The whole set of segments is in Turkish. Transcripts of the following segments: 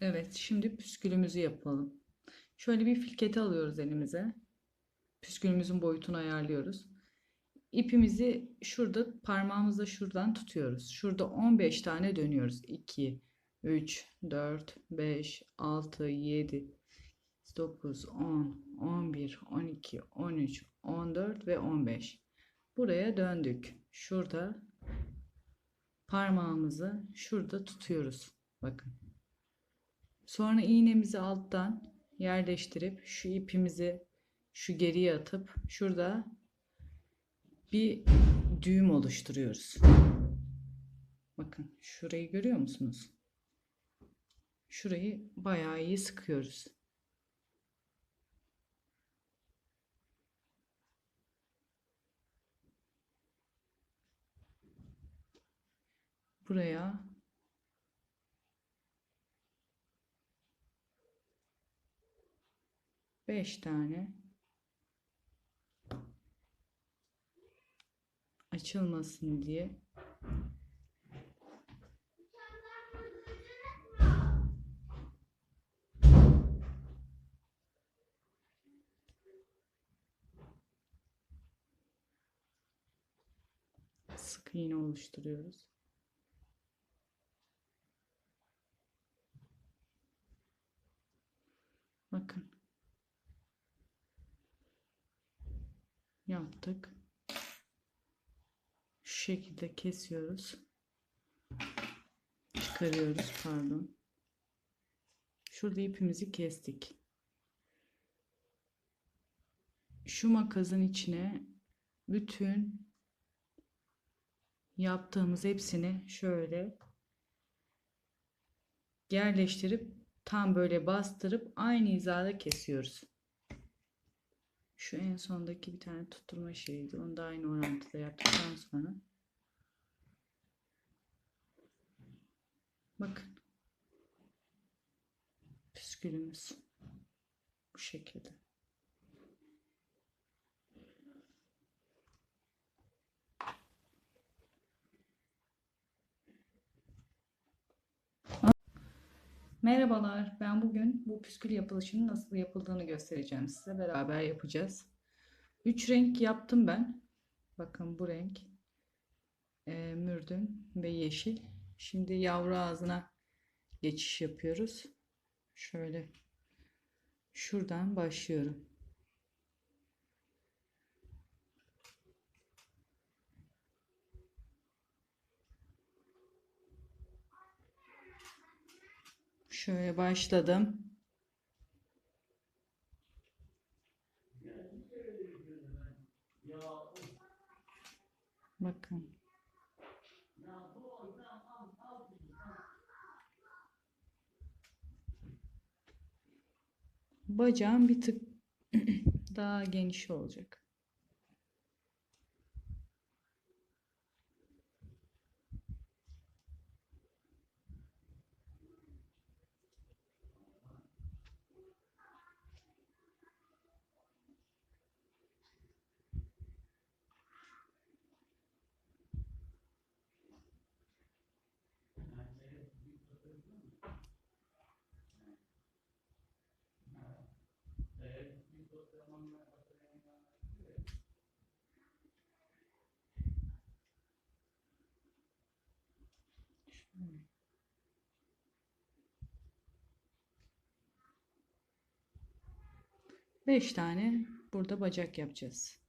Evet, şimdi püskülümüzü yapalım. Şöyle bir filketi alıyoruz elimize. Püskülümüzün boyutunu ayarlıyoruz. İpimizi şurada parmağımızla şuradan tutuyoruz. Şurada 15 tane dönüyoruz. 2, 3, 4, 5, 6, 7, 9, 10, 11, 12, 13, 14 ve 15. Buraya döndük. Şurada parmağımızı şurada tutuyoruz. Bakın. Sonra iğnemizi alttan yerleştirip şu ipimizi şu geriye atıp şurada bir düğüm oluşturuyoruz. Bakın şurayı görüyor musunuz? Şurayı bayağı iyi sıkıyoruz. Buraya beş tane açılmasın diye sık iğne oluşturuyoruz. Bakın. Yaptık. Şu şekilde kesiyoruz. Çıkarıyoruz pardon. Şurada ipimizi kestik. Şu makasın içine bütün yaptığımız hepsini şöyle yerleştirip tam böyle bastırıp aynı hizada kesiyoruz. Şu en sondaki bir tane tutturma şeyiydi. Onu da aynı orantıda yaptıktan sonra bakın püskülümüz bu şekilde. Merhabalar, ben bugün bu püskül yapılışının nasıl yapıldığını göstereceğim size. Beraber yapacağız. Üç renk yaptım ben. Bakın bu renk, e, mürdüm ve yeşil. Şimdi yavru ağzına geçiş yapıyoruz. Şöyle şuradan başlıyorum. Şöyle başladım. Bakın. Bacağım bir tık daha geniş olacak. Beş tane burada bacak yapacağız.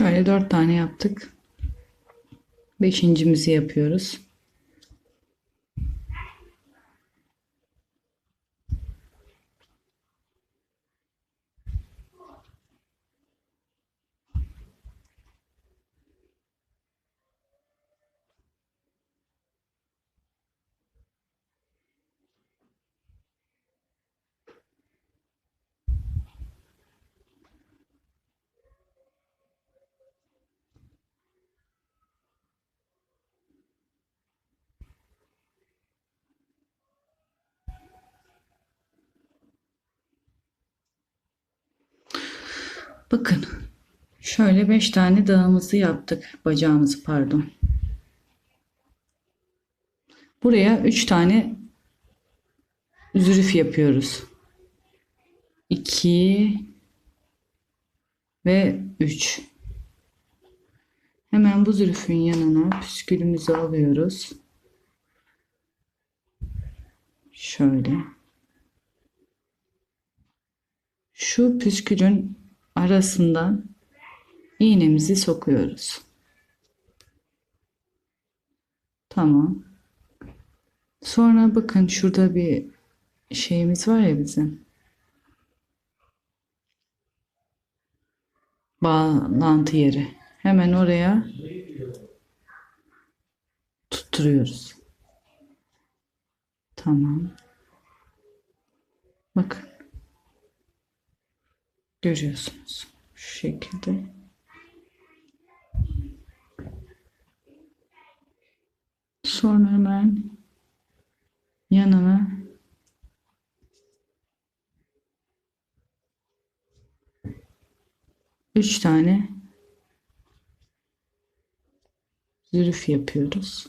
Şöyle dört tane yaptık. Beşincimizi yapıyoruz. Bakın. Şöyle beş tane dağımızı yaptık. Bacağımızı pardon. Buraya üç tane zürüf yapıyoruz. 2 ve 3. Hemen bu zürüfün yanına püskülümüzü alıyoruz. Şöyle. Şu püskülün arasından iğnemizi sokuyoruz. Tamam. Sonra bakın şurada bir şeyimiz var ya bizim. Bağlantı yeri. Hemen oraya tutturuyoruz. Tamam. Bakın. Görüyorsunuz. Şu şekilde. Sonra hemen yanına üç tane zürüf yapıyoruz.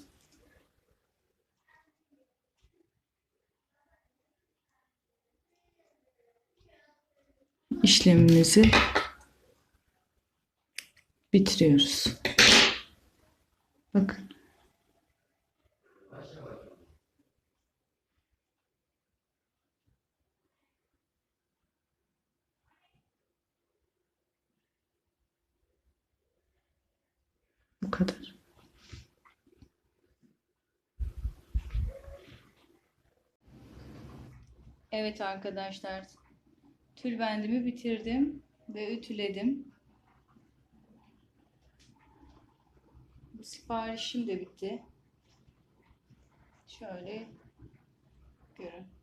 İşlemimizi bitiriyoruz. Bakın. Bu kadar. Evet arkadaşlar. Tülbendimi bitirdim ve ütüledim. Bu siparişim de bitti. Şöyle görün.